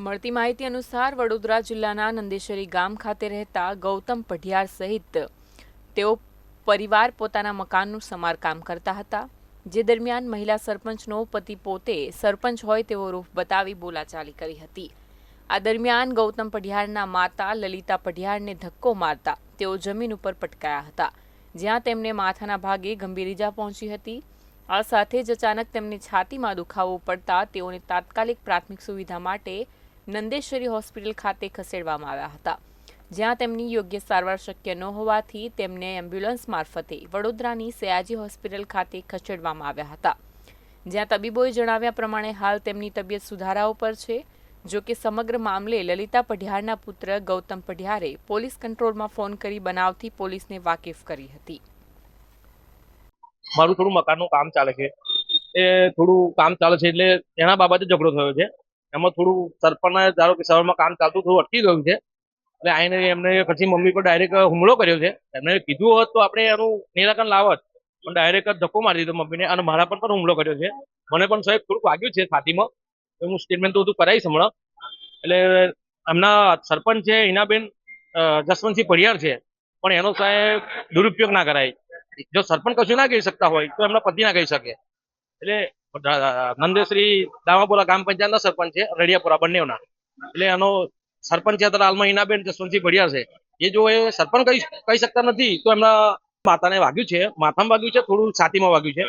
મળતી માહિતી અનુસાર વડોદરા જિલ્લાના નંદેશ્વરી ગામ ખાતે રહેતા ગૌતમ પઢિયાર સહિત તેઓ પરિવાર પોતાના મકાનનું સમારકામ કરતા હતા, જે દરમિયાન મહિલા સરપંચનો પતિ પોતે સરપંચ હોય તેવો રૂપ બતાવી બોલાચાલી કરી હતી. આ દરમિયાન ગૌતમ પઢિયારના માતા લલિતા પઢિયારને ધક્કો મારતા તેઓ જમીન ઉપર પટકાયા હતા, જ્યાં તેમને માથાના ભાગે ગંભીર ઈજા પહોંચી હતી. આ સાથે જ અચાનક તેમને છાતીમાં દુખાવો પડતા તેઓને તાત્કાલિક પ્રાથમિક સુવિધા માટે નંદેશ્વરી હોસ્પિટલ ખાતે ખસેડવામાં આવ્યા હતા, જ્યાં તેમની યોગ્ય સારવાર શક્ય ન હોવાથી તેમને એમ્બ્યુલન્સ મારફતે વડોદરાની સયાજી હોસ્પિટલ ખાતે ખસેડવામાં આવ્યા હતા. જ્યાં તબીબોએ જણાવ્યા પ્રમાણે હાલ તેમની તબિયત સુધારાઓ પર છે, જો કે સમગ્ર મામલે લલિતા પઢિયારના પુત્ર ગૌતમ પઢિયારે પોલીસ કંટ્રોલમાં ફોન કરી બનાવથી પોલીસને વાકેફ કરી હતી. મારું થોડું મકાનનું કામ ચાલે છે. એ થોડું કામ ચાલે છે એટલે એના બાબતે ઝઘડો થયો છે. એમાં થોડું સરપંચના ધારો કે સવારમાં કામ ચાલતું થોડું અટકી ગયું છે. એટલે આઈને એમને પછી મમ્મી પર ડાયરેક્ટ હુમલો કર્યો છે. એમને કીધું હોત તો આપણે એનું નિરાકરણ લાવત. પણ ડાયરેક્ટ ધક્કો મારી દીધો મમ્મીને અને મારા પર પણ હુમલો કર્યો છે. મને પણ સાહેબ થોડુંક વાગ્યું છે છાતીમાં. હું સ્ટેટમેન્ટ તો બધું કરાવીશ હમણાં. એટલે એમના સરપંચ છે, હિનાબેન જસવંતસિંહ પડિયાર છે. પણ એનો સાહેબ દુરુપયોગ ના કરાય. જો સરપંચ કશું ના કહી શકતા હોય, તો એમના પતિ ના કહી શકે. એટલે નંદેશ્રી દાવાપુરા ગ્રામ પંચાયતના સરપંચ છે, રડિયાપુરા બંનેના એટલે એનો સરપંચ છે અત્યારે હાલમાં હિનાબેન જસવંતસિંહ ભડિયા છે. એ જો એ સરપંચ કહી શકતા નથી, તો એમના માતાને વાગ્યું છે, માથામાં વાગ્યું છે, થોડું છાતીમાં વાગ્યું છે.